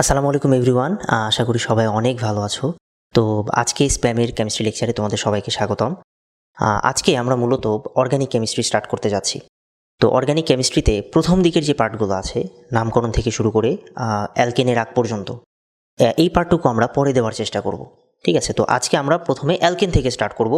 আসসালামু আলাইকুম এভরিওয়ান, আশা করি সবাই অনেক ভালো আছো। তো আজকে স্প্যামের কেমিস্ট্রি লেকচারে তোমাদের সবাইকে স্বাগতম। আজকে আমরা মূলত অর্গানিক কেমিস্ট্রি স্টার্ট করতে যাচ্ছি। তো অর্গানিক কেমিস্ট্রিতে প্রথম দিকের যে পার্টগুলো আছে, নামকরণ থেকে শুরু করে অ্যালকেনের আগ পর্যন্ত এই পার্টটুকু আমরা পরে দেওয়ার চেষ্টা করব, ঠিক আছে? তো আজকে আমরা প্রথমে অ্যালকেন থেকে স্টার্ট করব।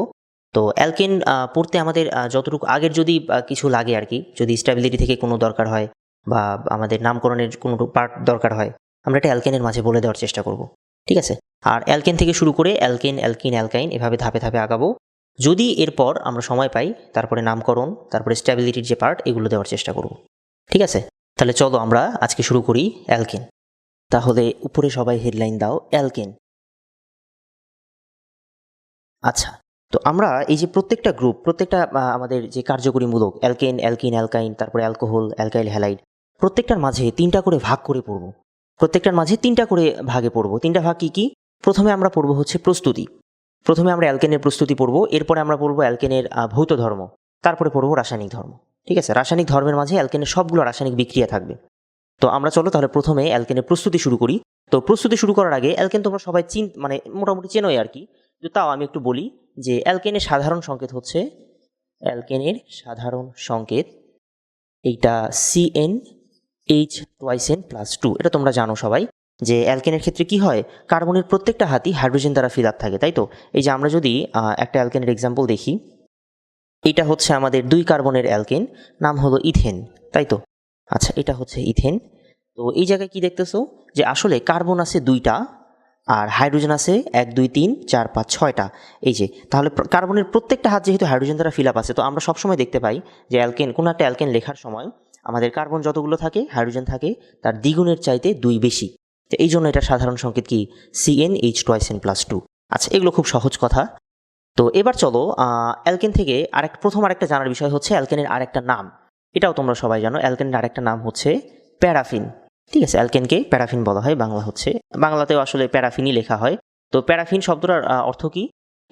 তো অ্যালকেন পড়তে আমাদের যতটুকু আগের যদি কিছু লাগে আর কি, যদি স্ট্যাবিলিটি থেকে কোনো দরকার হয় বা আমাদের নামকরণের কোনো পার্ট দরকার হয় আমরা এটা অ্যালকেনের মাঝে বলে দেওয়ার চেষ্টা করব, ঠিক আছে? আর অ্যালকেন থেকে শুরু করে অ্যালকেন, অ্যালকিন, অ্যালকাইন এভাবে ধাপে ধাপে আগাবো। যদি এরপর আমরা সময় পাই, তারপরে নামকরণ, তারপরে স্ট্যাবিলিটির যে পার্ট, এগুলো দেওয়ার চেষ্টা করব, ঠিক আছে? তাহলে চলো আমরা আজকে শুরু করি অ্যালকেন। তাহলে উপরে সবাই হেডলাইন দাও, অ্যালকেন। আচ্ছা তো আমরা এই যে প্রত্যেকটা গ্রুপ, প্রত্যেকটা আমাদের যে কার্যকরীমূলক, অ্যালকেন, অ্যালকিন, অ্যালকাইন, তারপরে অ্যালকোহল, অ্যালকাইল, হ্যালাইড, প্রত্যেকটার মাঝে তিনটা করে ভাগ করে পড়ব। প্রত্যেকটার মাঝে তিনটা করে ভাগে পড়ব। তিনটা ভাগ কি কি? প্রথমে আমরা পড়ব হচ্ছে প্রস্তুতি। প্রথমে আমরা অ্যালকেনের প্রস্তুতি পড়ব, এরপরে আমরা পড়ব অ্যালকেনের ভৌত ধর্ম। তারপরে পড়ব রাসায়নিক ধর্ম। ঠিক আছে? রাসায়নিক ধর্মের মাঝে অ্যালকেনের সবগুলো রাসায়নিক বিক্রিয়া থাকবে। তো আমরা চলো তাহলে প্রথমে অ্যালকেনের প্রস্তুতি শুরু করি। তো প্রস্তুতি শুরু করার আগে অ্যালকেন তোমরা সবাই চিন মানে মোটামুটি চেনোই আর কি। তো তাও আমি একটু বলি যে অ্যালকেনের সাধারণ সংকেত হচ্ছে, অ্যালকেনের সাধারণ সংকেত এইটা C N H twice N plus two এটা তোমরা জানো সবাই, যে অ্যালকেনের ক্ষেত্রে কি হয়? কার্বনের প্রত্যেকটা হাতই হাইড্রোজেন দ্বারা ফিল আপ থাকে, তাই তো? এই যে আমরা যদি একটা অ্যালকেনের এক্সাম্পল দেখি, এটা হচ্ছে আমাদের দুই কার্বনের অ্যালকেন, নাম হলো ইথেন, তাই তো? আচ্ছা এটা হচ্ছে ইথেন। তো এই জায়গায় কি দেখতেছো? যে আসলে কার্বন আছে দুইটা, আর হাইড্রোজেন আছে এক, দুই, তিন, চার, পাঁচ, ছয়টা। এই যে, তাহলে কার্বনের প্রত্যেকটা হাত যেহেতু হাইড্রোজেন দ্বারা ফিল আপ আছে, তো আমরা সবসময় দেখতে পাই যে অ্যালকেন, কোনো একটা অ্যালকেন লেখার সময় আমাদের কার্বন যতগুলো থাকে, হাইড্রোজেন থাকে, তার দ্বিগুণের চাইতে দুই বেশি। তো এই জন্য এটা সাধারণ সংকেত কি? C N H twice N plus two আচ্ছা এগুলো খুব সহজ কথা। তো এবার চলো অ্যালকেন থেকে আরেক, প্রথম আরেকটা জানার বিষয় হচ্ছে অ্যালকেনের আরেকটা নাম। এটাও তোমরা সবাই জানো, অ্যালকেনের আরেকটা নাম হচ্ছে প্যারাফিন। ঠিক আছে, অ্যালকেনকে প্যারাফিন বলা হয়, বাংলা হচ্ছে। বাংলাতেও আসলে প্যারাফিনই লেখা হয়। তো প্যারাফিন শব্দটার অর্থ কি?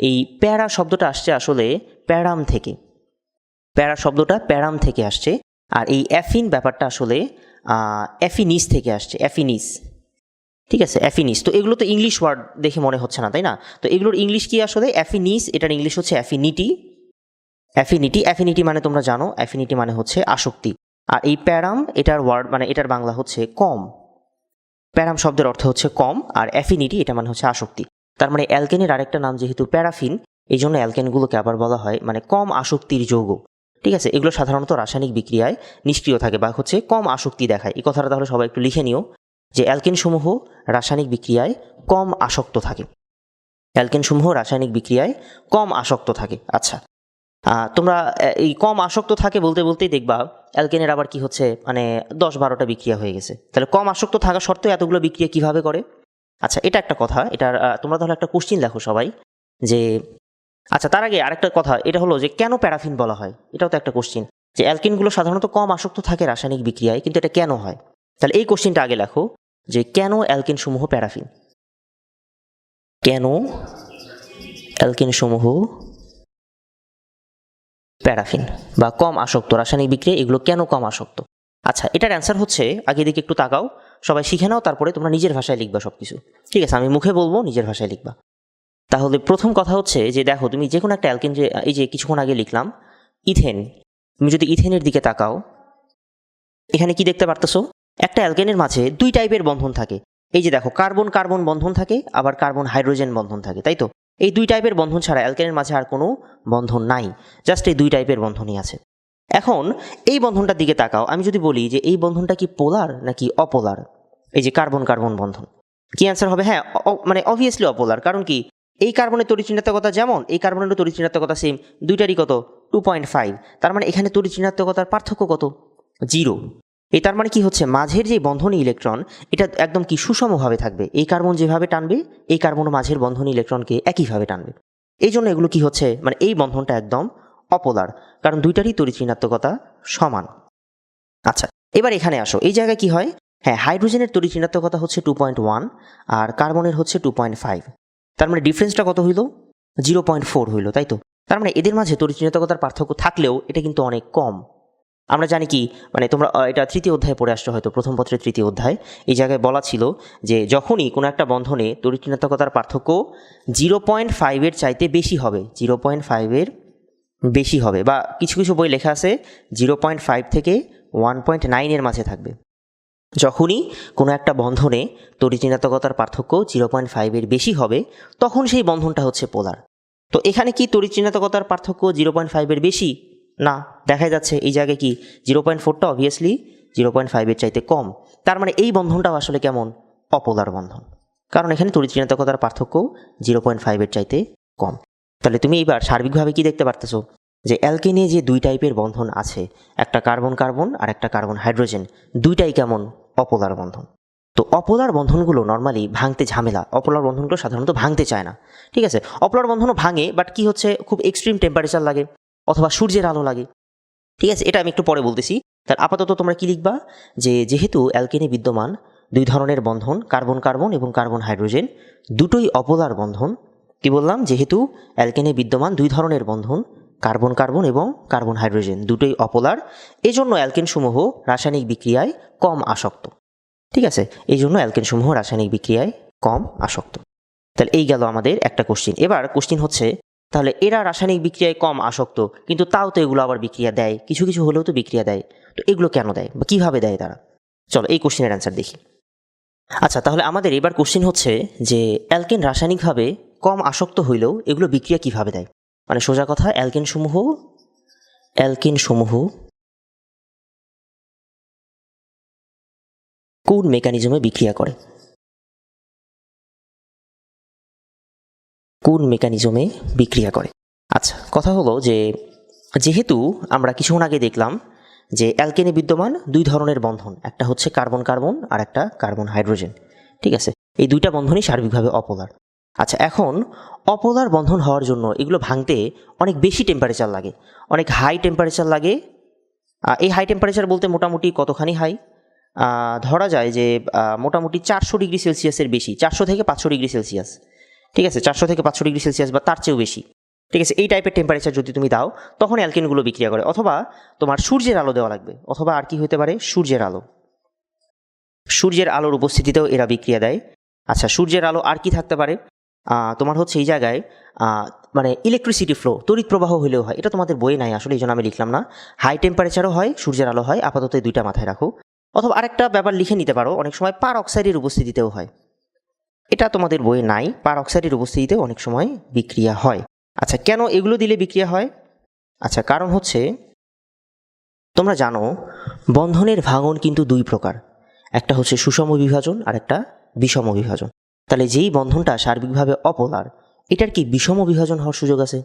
এই প্যারা শব্দটা আসছে আসলে প্যারাম থেকে। প্যারা শব্দটা প্যারাম থেকে আসছে। আর এই অ্যাফিন ব্যাপারটা আসলে অ্যাফিনিস থেকে আসছে অ্যাফিনিস ঠিক আছে অ্যাফিনিস তো এগুলো তো ইংলিশ ওয়ার্ড দেখে মনে হচ্ছে না, তাই না? তো এগুলোর ইংলিশ কি আসলে? অ্যাফিনিস এটার ইংলিশ হচ্ছে অ্যাফিনিটি। অ্যাফিনিটি অ্যাফিনিটি মানে তোমরা জানো, অ্যাফিনিটি মানে হচ্ছে আসক্তি। আর এই প্যারাম, এটার ওয়ার্ড মানে এটার বাংলা হচ্ছে কম। প্যারাম শব্দের অর্থ হচ্ছে কম, আর অ্যাফিনিটি, এটা মানে হচ্ছে আসক্তি। তার মানে অ্যালকেনের আরেকটা নাম যেহেতু প্যারাফিন, এই জন্য অ্যালকেনগুলোকে আবার বলা হয় মানে কম আসক্তির যৌগ। ঠিক আছে? এগুলো সাধারণত রাসায়নিক বিক্রিয়ায় নিষ্ক্রিয় থাকে বা হচ্ছে কম আসক্তি দেখায়। এই কথাটা তাহলে সবাই একটু লিখে নিও যে অ্যালকেনসমূহ রাসায়নিক বিক্রিয়ায় কম আসক্ত থাকে। অ্যালকেনসমূহ রাসায়নিক বিক্রিয়ায় কম আসক্ত থাকে। আচ্ছা। তোমরা এই কম আসক্ত থাকে বলতে বলতেই দেখবা অ্যালকেনের আবার কি হচ্ছে? মানে দশ বারোটা বিক্রিয়া হয়ে গেছে। তাহলে কম আসক্ত থাকা সত্ত্বেও এতগুলো বিক্রিয়া কীভাবে করে? আচ্ছা এটা একটা কথা। আহ, তোমরা তাহলে একটা কোশ্চিন লেখো সবাই যে আচ্ছা তার আগে আরেকটা কথা, এটা হলো যে কেন প্যারাফিন বলা হয়? এটাও তো একটা কোশ্চিন যে অ্যালকিনগুলো সাধারণত কম আসক্ত থাকে রাসায়নিক বিক্রিয়ায়, কিন্তু এটা কেন হয়? তাহলে এই কোশ্চিনটা আগে লেখো, যে কেন অ্যালকিন সমূহ প্যারাফিন? কেন অ্যালকিন সমূহ প্যারাফিন বা কম আসক্ত? রাসায়নিক বিক্রিয়া এগুলো কেন কম আসক্ত? আচ্ছা এটার অ্যান্সার হচ্ছে, আগে দিকে একটু তাকাও, সবাই শিখে নাও, তারপরে তোমরা নিজের ভাষায় লিখবা সব কিছু ঠিক আছে, আমি মুখে বলব, নিজের ভাষায় লিখবা। তাহলে প্রথম কথা হচ্ছে যে দেখো তুমি যে কোনো একটা অ্যালকেন যে, এই যে কিছুক্ষণ আগে লিখলাম, ইথেন। তুমি যদি ইথেনের দিকে তাকাও, এখানে কি দেখতে পারতেছো? একটা অ্যালকেনের মাঝে দুই টাইপের বন্ধন থাকে। এই যে দেখো, কার্বন কার্বন বন্ধন থাকে, আবার কার্বন হাইড্রোজেন বন্ধন থাকে, তাই তো? এই দুই টাইপের বন্ধন ছাড়া অ্যালকেনের মাঝে আর কোনো বন্ধন নাই, জাস্ট এই দুই টাইপের বন্ধনই আছে। এখন এই বন্ধনটার দিকে তাকাও, আমি যদি বলি যে এই বন্ধনটা কি পোলার নাকি অপোলার? এই যে কার্বন কার্বন বন্ধন। কি অ্যান্সার হবে? হ্যাঁ মানে অবভিয়াসলি অপোলার, কারণ কি? এই কার্বনের তরিচিনাত্মকতা যেমন, এই কার্বনেরও তরিচিনাত্মকতা সেম দুইটারই কত? টু পয়েন্ট ফাইভ তার মানে এখানে তরিচিনাত্মকতার পার্থক্য কত? জিরো এই তার মানে কি হচ্ছে? মাঝের যে বন্ধনী ইলেকট্রন, এটা একদম কি সুষমভাবে থাকবে? এই কার্বন যেভাবে টানবে, এই কার্বন মাঝের বন্ধনী ইলেকট্রনকে একইভাবে টানবে। এই জন্য এগুলো কি হচ্ছে? মানে এই বন্ধনটা একদম অপোলার, কারণ দুইটারই তরিচিনাত্মকতা সমান। আচ্ছা এবার এখানে আসো। এই জায়গায় কি হয়? হ্যাঁ হাইড্রোজেনের তরিচিনাত্মকতা হচ্ছে টু পয়েন্ট ওয়ান আর কার্বনের হচ্ছে টু পয়েন্ট ফাইভ তার মানে ডিফারেন্সটা কত হইল? জিরো পয়েন্ট ফোর হইল, তাই তো? তার মানে এদের মাঝে তরিচিনাত্মকতার পার্থক্য থাকলেও এটা কিন্তু অনেক কম। আমরা জানি কি মানে তোমরা এটা তৃতীয় অধ্যায়ে পড়ে আসছো হয়তো, প্রথম পত্রের তৃতীয় অধ্যায়। এই জায়গায় বলা ছিল যে যখনই কোনো একটা বন্ধনে তড়িৎ পার্থক্য জিরো পয়েন্ট ফাইভের চাইতে বেশি হবে জিরো পয়েন্ট ফাইভের বেশি হবে, বা কিছু কিছু বই লেখা আছে জিরো পয়েন্ট ফাইভ থেকে ওয়ান পয়েন্ট নাইনের মাঝে থাকবে। যখনই কোনো একটা বন্ধনে তড়িৎ পার্থক্য জিরো পয়েন্ট ফাইভের বেশি হবে, তখন সেই বন্ধনটা হচ্ছে পোলার তো এখানে কি তড়িৎ পার্থক্য জিরো পয়েন্ট ফাইভের বেশি? না, দেখা যাচ্ছে এই জায়গায় কি জিরো পয়েন্ট ফোরটা অবভিয়াসলি জিরো পয়েন্ট ফাইভের চাইতে কম। তার মানে এই বন্ধনটাও আসলে কেমন? অপোলার বন্ধন। কারণ এখানে তড়িৎ পার্থক্য জিরো পয়েন্ট ফাইভের চাইতে কম। তাহলে তুমি এবার সার্বিকভাবে কি দেখতে পারতেছো? যে অ্যালকেনে যে দুই টাইপের বন্ধন আছে, একটা কার্বন কার্বন আর একটা কার্বন হাইড্রোজেন, দুইটাই কেমন? অপোলার বন্ধন। তো অপোলার বন্ধনগুলো নর্মালি ভাঙতে ঝামেলা। অপোলার বন্ধনগুলো সাধারণত ভাঙতে চায় না। ঠিক আছে? অপোলার বন্ধনও ভাঙে বাট কি হচ্ছে? খুব এক্সট্রিম টেম্পারেচার লাগে, অথবা সূর্যের আলো লাগে। ঠিক আছে? এটা আমি একটু পরে বলতেছি। তার আপাতত তোমরা কি লিখবা? যে যেহেতু অ্যালকেনে বিদ্যমান দুই ধরনের বন্ধন, কার্বন কার্বন এবং কার্বন হাইড্রোজেন, দুটোই অপোলার বন্ধন। কি বললাম? যেহেতু অ্যালকেনে বিদ্যমান দুই ধরনের বন্ধন কার্বন কার্বন এবং কার্বন হাইড্রোজেন দুটোই অপোলার। এজন্য অ্যালকেনসমূহ রাসায়নিক বিক্রিয়ায় কম আসক্ত। ঠিক আছে? এই জন্য অ্যালকেনসমূহ রাসায়নিক বিক্রিয়ায় কম আসক্ত। তাহলে এই গেল আমাদের একটা কোশ্চিন এবার কোশ্চিন হচ্ছে, তাহলে এরা রাসায়নিক বিক্রিয়ায় কম আসক্ত, কিন্তু তাও তো এগুলো আবার বিক্রিয়া দেয়। কিছু কিছু হলেও তো বিক্রিয়া দেয়। তো এগুলো কেন দেয়? বা কীভাবে দেয় তারা? চলো এই কোশ্চিনের অ্যান্সার দেখি। আচ্ছা তাহলে আমাদের এবার কোশ্চিন হচ্ছে যে, অ্যালকেন রাসায়নিকভাবে কম আসক্ত হইলেও এগুলো বিক্রিয়া কীভাবে দেয়? মানে সোজা কথা, অ্যালকেন সমূহ অ্যালকেন সমূহ কোন মেকানিজমে বিক্রিয়া করে? কোন মেকানিজমে বিক্রিয়া করে? আচ্ছা কথা হলো যে, যেহেতু আমরা কিছুক্ষণ আগে দেখলাম যে অ্যালকেনে বিদ্যমান দুই ধরনের বন্ধন, একটা হচ্ছে কার্বন কার্বন আর একটা কার্বন হাইড্রোজেন ঠিক আছে? এই দুইটা বন্ধনই সার্বিকভাবে অপোলার। আচ্ছা এখন অপদার বন্ধন হওয়ার জন্য এগুলো ভাঙতে অনেক বেশি টেম্পারেচার লাগে, অনেক হাই টেম্পারেচার লাগে। এই হাই টেম্পারেচার বলতে মোটামুটি কতখানি হাই ধরা যায় যে মোটামুটি চারশো ডিগ্রি সেলসিয়াসের বেশি, চারশো থেকে পাঁচশো ডিগ্রি সেলসিয়াস ঠিক আছে, চারশো থেকে পাঁচশো ডিগ্রি সেলসিয়াস বা তার চেয়েও বেশি। ঠিক আছে, এই টাইপের টেম্পারেচার যদি তুমি দাও, তখন অ্যালকেনগুলো বিক্রিয়া করে, অথবা তোমার সূর্যের আলো দেওয়া লাগবে, অথবা আর কি হতে পারে, সূর্যের আলো। সূর্যের আলোর উপস্থিতিতেও এরা বিক্রিয়া দেয়। আচ্ছা সূর্যের আলো আর কি থাকতে পারে? তোমার হচ্ছে এই জায়গায় মানে ইলেকট্রিসিটি ফ্লো তড়িৎ প্রবাহ হলেও হয়। এটা তোমাদের বইয়ে নাই, আসলে এই জন্য আমি লিখলাম না। হাই টেম্পারেচারও হয়, সূর্যের আলো হয়, আপাতত এই দুইটা মাথায় রাখো। অথবা আরেকটা ব্যাপার লিখে নিতে পারো, অনেক সময় পার অক্সাইডের উপস্থিতিতেও হয়। এটা তোমাদের বইয়ে নাই পার অক্সাইডের উপস্থিতিতে অনেক সময় বিক্রিয়া হয়। আচ্ছা কেন এগুলো দিলে বিক্রিয়া হয়? আচ্ছা কারণ হচ্ছে, তোমরা জানো, বন্ধনের ভাঙন কিন্তু দুই প্রকার। একটা হচ্ছে সুষম বিভাজন আর একটা বিষম বিভাজন। তাহলে যেই বন্ধনটা সার্বিকভাবে অপোলার, এটার কি বিষম বিভাজন হওয়ার সুযোগ আছে?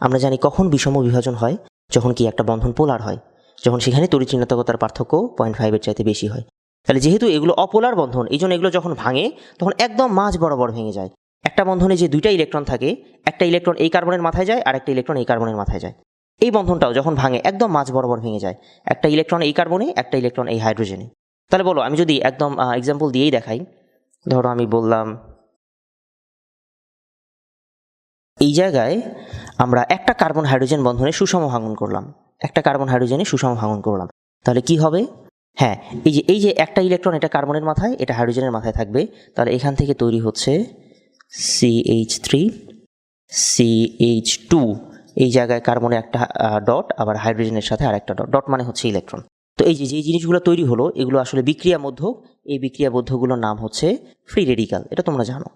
আমরা জানি কখন বিষম বিভাজন হয়, যখন কি একটা বন্ধন পোলার হয়, যখন সেখানে তরিচিহ্নতাকতার পার্থক্য পয়েন্ট ফাইভের চাইতে বেশি হয়। তাহলে যেহেতু এগুলো অপোলার বন্ধন, এই জন্য এগুলো যখন ভাঙে, তখন একদম মাঝ বরাবর ভেঙে যায়। একটা বন্ধনে যে দুইটা ইলেকট্রন থাকে, একটা ইলেকট্রন এই কার্বনের মাথায় যায় আর একটা ইলেকট্রন এই কার্বনের মাথায় যায়। এই বন্ধনটাও যখন ভাঙে, একদম মাঝ বরাবর ভেঙে যায়। একটা ইলেকট্রন এই কার্বনে একটা ইলেকট্রন এই হাইড্রোজেনে তাহলে বলো, আমি যদি একদম এক্সাম্পল দিয়েই দেখাই ধরো আমি বললাম, এই জায়গায় আমরা একটা কার্বন হাইড্রোজেন বন্ধনে সুষম ভাঙন করলাম। একটা কার্বন হাইড্রোজেনে সুষম ভাঙন করলাম। তাহলে কি হবে? হ্যাঁ এই যে এই যে একটা ইলেকট্রন এটা কার্বনের মাথায়, এটা হাইড্রোজেনের মাথায় থাকবে। তাহলে এখান থেকে তৈরি হচ্ছে C H three C H two এই জায়গায় কার্বনে একটা ডট আবার হাইড্রোজেনের সাথে আর একটা ডট ডট মানে হচ্ছে ইলেকট্রন। তো এই যে যে জিনিসগুলো তৈরি হলো, এগুলো আসলে বিক্রিয়া এই বিক্রিয়া নাম হচ্ছে ফ্রি রেডিকাল এটা তোমরা জানো।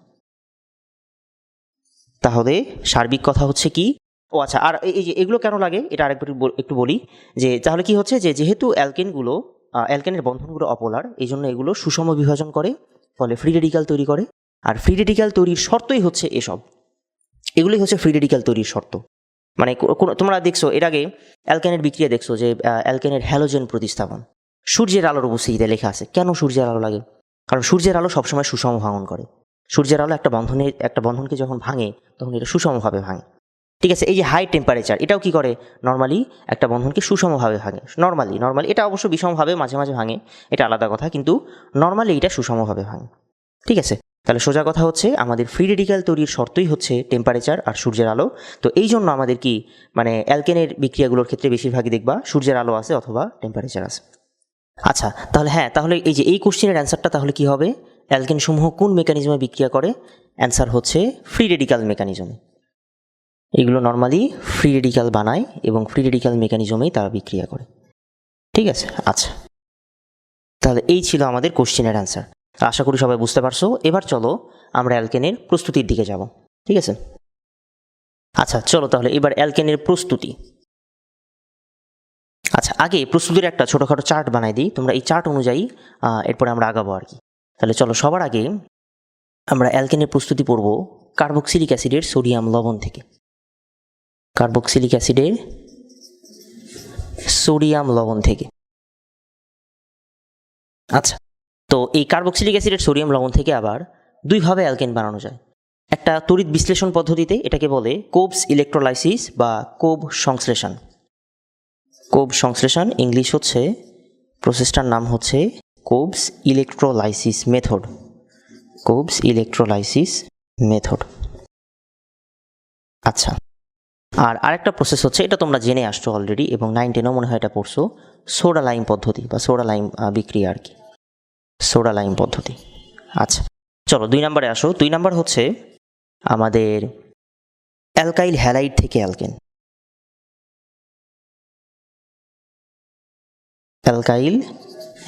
তাহলে সার্বিক কথা হচ্ছে কি? ও আচ্ছা আর এই যে এগুলো কেন লাগে? এটা আরেকবার একটু বলি যে, তাহলে কি হচ্ছে যে, যেহেতু অ্যালকেনগুলো অ্যালকেনের বন্ধনগুলো অপলার, এই জন্য এগুলো সুষম বিভাজন করে, ফলে ফ্রি রেডিকাল তৈরি করে। আর ফ্রি রেডিকাল তৈরির শর্তই হচ্ছে এসব। এগুলোই হচ্ছে ফ্রি রেডিকাল তৈরির শর্ত। মানে তোমরা দেখছ, এর আগে অ্যালকেনের বিক্রিয়া দেখছ যে অ্যালকেনের হ্যালোজেন প্রতিস্থাপন। সূর্যের আলোর উপস্থিতিতে লেখা আছে। কেন সূর্যের আলো লাগে? কারণ সূর্যের আলো সবসময় সুষম ভাঙন করে। সূর্যের আলো একটা বন্ধনের একটা বন্ধনকে যখন ভাঙে, তখন এটা সুষমভাবে ভাঙে। ঠিক আছে, এই যে হাই টেম্পারেচার এটাও কি করে? নর্মালি একটা বন্ধনকে সুষমভাবে ভাঙে। নর্মালি নর্মালি এটা অবশ্য বিষমভাবে মাঝে মাঝে ভাঙে, এটা আলাদা কথা, কিন্তু নর্মালি এটা সুষমভাবে ভাঙে। ঠিক আছে? তাহলে সোজা কথা হচ্ছে, আমাদের ফ্রি রেডিক্যাল তৈরির শর্তই হচ্ছে টেম্পারেচার আর সূর্যের আলো। তো এই জন্য আমাদের কি মানে অ্যালকেনের বিক্রিয়াগুলোর ক্ষেত্রে বেশিরভাগই দেখবা সূর্যের আলো আছে অথবা টেম্পারেচার আছে। আচ্ছা তাহলে হ্যাঁ তাহলে এই যে এই কোশ্চেনের অ্যান্সারটা তাহলে কি হবে? অ্যালকেন সমূহ কোন মেকানিজমে বিক্রিয়া করে? অ্যান্সার হচ্ছে ফ্রি রেডিক্যাল মেকানিজমে এগুলো নর্মালি ফ্রি রেডিক্যাল বানায় এবং ফ্রি রেডিক্যাল মেকানিজমেই তারা বিক্রিয়া করে। ঠিক আছে? আচ্ছা। তাহলে এই ছিল আমাদের কোশ্চেনের অ্যান্সার আশা করি সবাই বুঝতে পারছ। এবার চলো আমরা অ্যালকেনের প্রস্তুতির দিকে যাব। ঠিক আছে? আচ্ছা চলো তাহলে এবার অ্যালকেনের প্রস্তুতি। আচ্ছা আগে প্রস্তুতির একটা ছোটোখাটো চার্ট বানাই দিই। তোমরা এই চার্ট অনুযায়ী এরপরে আমরা আগাবো আর কি। তাহলে চলো, সবার আগে আমরা অ্যালকেনের প্রস্তুতি পড়ব কার্বক্সিলিক অ্যাসিডের সোডিয়াম লবণ থেকে। কার্বক্সিলিক অ্যাসিডের সোডিয়াম লবণ থেকে। আচ্ছা তো এই কার্বক্সিলিক অ্যাসিডের সোডিয়াম লবণ থেকে আবার দুইভাবে অ্যালকেন বানানো যায়। একটা তড়িৎ বিশ্লেষণ পদ্ধতিতে এটাকে বলে কোবস ইলেকট্রোলাইসিস বা কোব সংশ্লেষণ। কোব সংশ্লেষণ ইংলিশ হচ্ছে প্রসেসটার নাম হচ্ছে Kolbe's electrolysis method Kolbe's electrolysis method আচ্ছা আর আরেকটা প্রসেস হচ্ছে, এটা তোমরা জেনে আসছো অলরেডি এবং নাইন টেনও মনে হয় এটা পড়ছো সোডা লাইম পদ্ধতি বা সোডা লাইম বিক্রিয়া আর কি। সোডা লাইম পদ্ধতি। আচ্ছা চলো দুই নম্বরে আসো। দুই নাম্বার হচ্ছে আমাদের অ্যালকাইল হ্যালাইড থেকে অ্যালকেন। অ্যালকাইল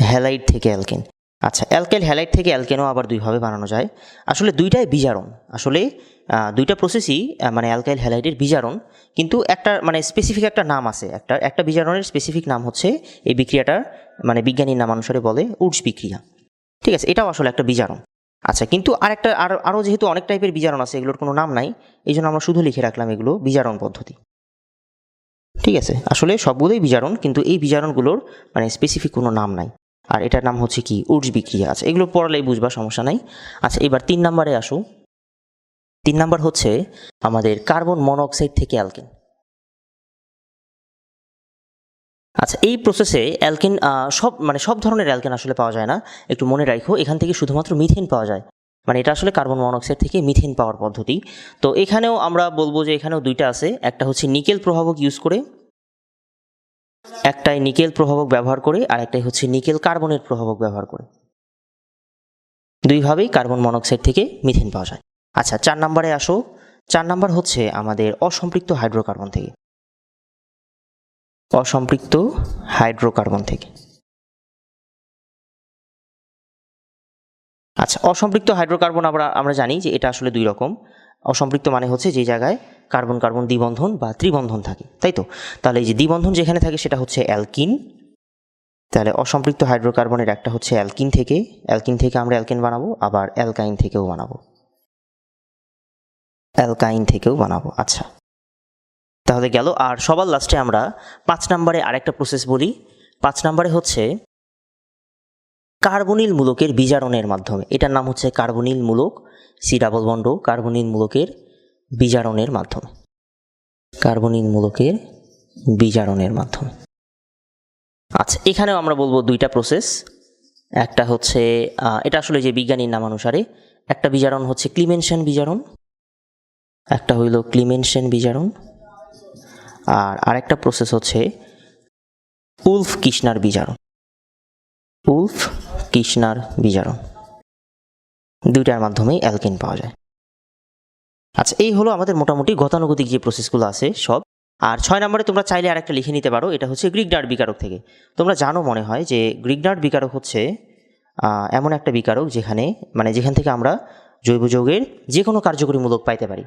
হ্যালাইড থেকে অ্যালকেন। আচ্ছা অ্যালকাইল হ্যালাইড থেকে অ্যালকেনও আবার দুইভাবে বানানো যায়। আসলে দুইটাই বিজারণ। আসলে দুইটা প্রসেসই মানে অ্যালকাইল হ্যালাইডের বিজারণ, কিন্তু একটা মানে স্পেসিফিক একটা নাম আছে। একটা একটা বিজারণের স্পেসিফিক নাম হচ্ছে এই বিক্রিয়াটার মানে বিজ্ঞানীর নাম অনুসারে বলে উডস বিক্রিয়া। ঠিক আছে, এটাও আসলে একটা বিজারণ। আচ্ছা কিন্তু আরেকটা, আর, আরও যেহেতু অনেক টাইপের বিজারণ আছে, এগুলোর কোনো নাম নাই এই জন্য আমরা শুধু লিখে রাখলাম এগুলো বিজারণ পদ্ধতি। ঠিক আছে, আসলে সবগুলোই বিজারণ, কিন্তু এই বিজারণগুলোর মানে স্পেসিফিক কোনো নাম নাই। আর এটার নাম হচ্ছে কি, উর্জ বিক্রিয়া। আছে এগুলো পড়ালেই বুঝবা, সমস্যা নাই। আচ্ছা এবার তিন নম্বরে আসো। তিন নাম্বার হচ্ছে আমাদের কার্বন মনোক্সাইড থেকে অ্যালকেন। আচ্ছা এই প্রসেসে অ্যালকেন সব মানে সব ধরনের অ্যালকেন আসলে পাওয়া যায় না। একটু মনে রাখো, এখান থেকে শুধুমাত্র মিথেন পাওয়া যায়। মানে এটা আসলে কার্বন মনোক্সাইড থেকে মিথেন পাওয়ার পদ্ধতি। তো এখানেও আমরা বলব যে এখানেও দুইটা আছে। একটা হচ্ছে নিকেল প্রভাবক ইউজ করে, একটাই নিকেল প্রভাবক ব্যবহার করে, আর একটাই হচ্ছে নিকেল কার্বনের প্রভাবক ব্যবহার করে। দুইভাবেই কার্বন মনোক্সাইড থেকে মিথেন পাওয়া যায়। আচ্ছা চার নম্বরে আসো। চার নাম্বার হচ্ছে আমাদের অসম্পৃক্ত হাইড্রোকার্বন থেকে। অসম্পৃক্ত হাইড্রোকার্বন থেকে। আচ্ছা অসম্পৃক্ত হাইড্রোকার্বন আমরা আমরা জানি যে এটা আসলে দুই রকম। অসম্পৃক্ত মানে হচ্ছে যে জায়গায় কার্বন কার্বন দ্বিবন্ধন বা ত্রিবন্ধন থাকে, তাই তো? তাহলে এই যে দ্বিবন্ধন যেখানে থাকে সেটা হচ্ছে অ্যালকিন। তাহলে অসম্পৃক্ত হাইড্রোকার্বনের একটা হচ্ছে অ্যালকিন থেকে অ্যালকিন থেকে আমরা অ্যালকেন বানাবো, আবার অ্যালকাইন থেকেও বানাবো। অ্যালকাইন থেকেও বানাবো আচ্ছা। তাহলে গেল। আর সবার লাস্টে আমরা পাঁচ নম্বরে আরেকটা প্রসেস বলি। পাঁচ নম্বরে হচ্ছে কার্বনিল মূলকের বিজারণের মাধ্যমে। এটার নাম হচ্ছে কার্বনিল মূলক সি ডাবল বন্ড কার্বনিল মূলকের বিজারণের মাধ্যমে। কার্বনিল মূলকের বিজারণের মাধ্যমে। আচ্ছা এখানেও আমরা বলব দুইটা প্রসেস একটা হচ্ছে এটা আসলে যে বিজ্ঞানীর নামানুসারে, একটা বিজারণ হচ্ছে ক্লিমেনশন বিজারণ, একটা হইল ক্লিমেনশন বিজারণ। আর আরেকটা প্রসেস হচ্ছে উলফ কৃষ্ণার বিজারণ। উলফ কৃষ্ণার বিজারণ। দুইটার মাধ্যমেই অ্যালকেন পাওয়া যায়। আচ্ছা এই হলো আমাদের মোটামুটি গতানুগতিক যে প্রসেসগুলো আছে সব। আর ছয় নম্বরে তোমরা চাইলে আরেকটা লিখে নিতে পারো, এটা হচ্ছে গ্রিক ডার্ট বিকারক থেকে। তোমরা জানো মনে হয় যে গ্রিক ডার্ট বিকারক হচ্ছে এমন একটা বিকারক যেখানে মানে যেখান থেকে আমরা জৈব যৌগের যে কোনো কার্যকরী মূলক পাইতে পারি।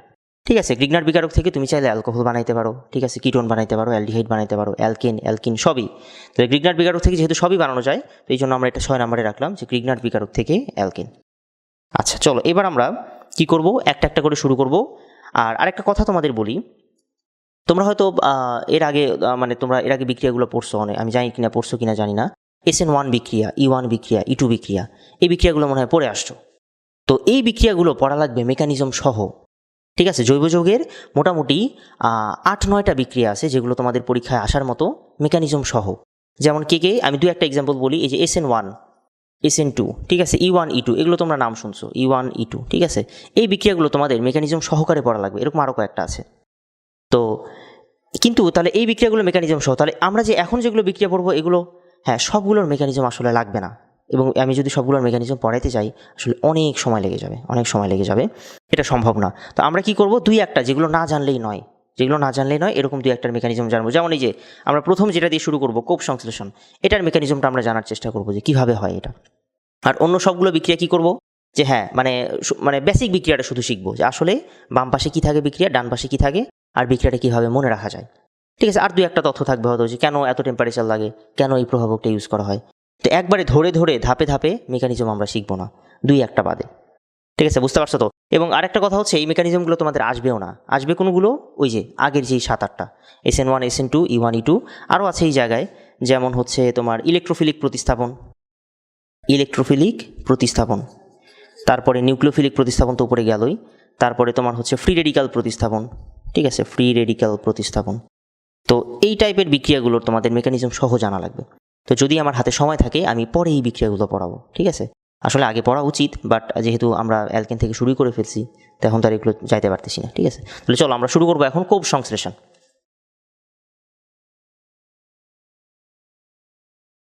ঠিক আছে গ্রিগনার বিকারক থেকে তুমি চাইলে অ্যালকোহল বানাইতে পারো, ঠিক আছে কিটোন বানাইতে পারো অ্যালডিহাইড বানাইতে পারো অ্যালকেন অ্যালকিন সবই। তো গ্রিগনার বিকারক থেকে যেহেতু সবই বানানো যায়, তো এই জন্য আমরা এটা ছয় নম্বরে রাখলাম যে গ্রিগনার বিকারক থেকে অ্যালকেন আচ্ছা চলো, এবার আমরা কি করব? একটা একটা করে শুরু করব। আর আরেকটা কথা তোমাদের বলি, তোমরা হয়তো এর আগে মানে তোমরা এর আগে বিক্রিয়াগুলো পড়ছো অনেক, আমি জানি কিনা, পড়ছো কিনা জানি না। এস এন ওয়ান বিক্রিয়া ই ওয়ান বিক্রিয়া ই টু বিক্রিয়া, এই বিক্রিয়াগুলো মনে হয় পড়ে আসছো। তো এই বিক্রিয়াগুলো পড়া লাগবে মেকানিজম সহ। ঠিক আছে, জৈব যৌগের মোটামুটি আট, নয়টা বিক্রিয়া আছে যেগুলো তোমাদের পরীক্ষায় আসার মতো মেকানিজম সহ। যেমন কে কে, আমি দু একটা এক্সাম্পল বলি, এই যে S N one S N two ঠিক আছে ই ওয়ান ই টু এগুলো তোমরা নাম শুনছো ই ওয়ান ই টু ঠিক আছে? এই বিক্রিয়াগুলো তোমাদের মেকানিজম সহকারে পড়া লাগবে, এরকম আরও কয়েকটা আছে। তো, কিন্তু তাহলে এই বিক্রিয়াগুলো মেকানিজম সহ, তাহলে আমরা যে এখন যেগুলো বিক্রিয়া পড়ব, এগুলো হ্যাঁ সবগুলোর মেকানিজম আসলে লাগবে না। এবং আমি যদি সবগুলোর মেকানিজম পড়াইতে চাই আসলে অনেক সময় লেগে যাবে, অনেক সময় লেগে যাবে। এটা সম্ভব না। তো আমরা কি করব? দুই একটা, যেগুলো না জানলেই নয়। যেগুলো না জানলেই নয়, এরকম দুই একটার মেকানিজম জানব। যেমন এই যে, আমরা প্রথম যেটা দিয়ে শুরু করব, কোপ সংশ্লেষণ। এটার মেকানিজমটা আমরা জানার চেষ্টা করব যে, কীভাবে হয় এটা? আর অন্য সবগুলো বিক্রিয়া কি করব? যে হ্যাঁ মানে মানে বেসিক বিক্রিয়াটা শুধু শিখব যে, আসলে বাম পাশে কী থাকে বিক্রিয়া, ডান পাশে কী থাকে, আর বিক্রিয়াটা কীভাবে মনে রাখা যায়। ঠিক আছে, আর দুই একটা তথ্য থাকবে হয়তো যে, কেন এত টেম্পারেচার লাগে? কেন এই প্রভাবকটা ইউজ করা হয়? তো একবারে ধরে ধরে ধাপে ধাপে মেকানিজম আমরা শিখব না। দুই একটা বাদে। ঠিক আছে, বুঝতে পারছ তো? এবং আরেকটা কথা হচ্ছে, এই মেকানিজমগুলো তোমাদের আসবেও না। আসবে কোনোগুলো? ওই যে, আগের যেই সাত আটটা। S N one S N two E one E two আরও আছে এই জায়গায়। যেমন হচ্ছে তোমার ইলেকট্রোফিলিক প্রতিস্থাপন। ইলেকট্রোফিলিক প্রতিস্থাপন। তারপরে নিউক্লিওফিলিক প্রতিস্থাপন তো উপরে গেলই। তারপরে তোমার হচ্ছে ফ্রি রেডিক্যাল প্রতিস্থাপন। ঠিক আছে ফ্রি রেডিক্যাল প্রতিস্থাপন। তো এই টাইপের বিক্রিয়াগুলোর তোমাদের মেকানিজম সহ জানা লাগবে। তো যদি আমার হাতে সময় থাকে, আমি পরে এই বিক্রিয়াগুলো পড়াবো, ঠিক আছে? আসলে আগে পড়া উচিত বাট যেহেতু আমরা অ্যালকেন থেকে শুরু করে ফেলছি, তো এখন তার এগুলো যাইতে পারতেছি না, ঠিক আছে? তাহলে চলো আমরা শুরু করব এখন কোপ সংশ্লেষণ।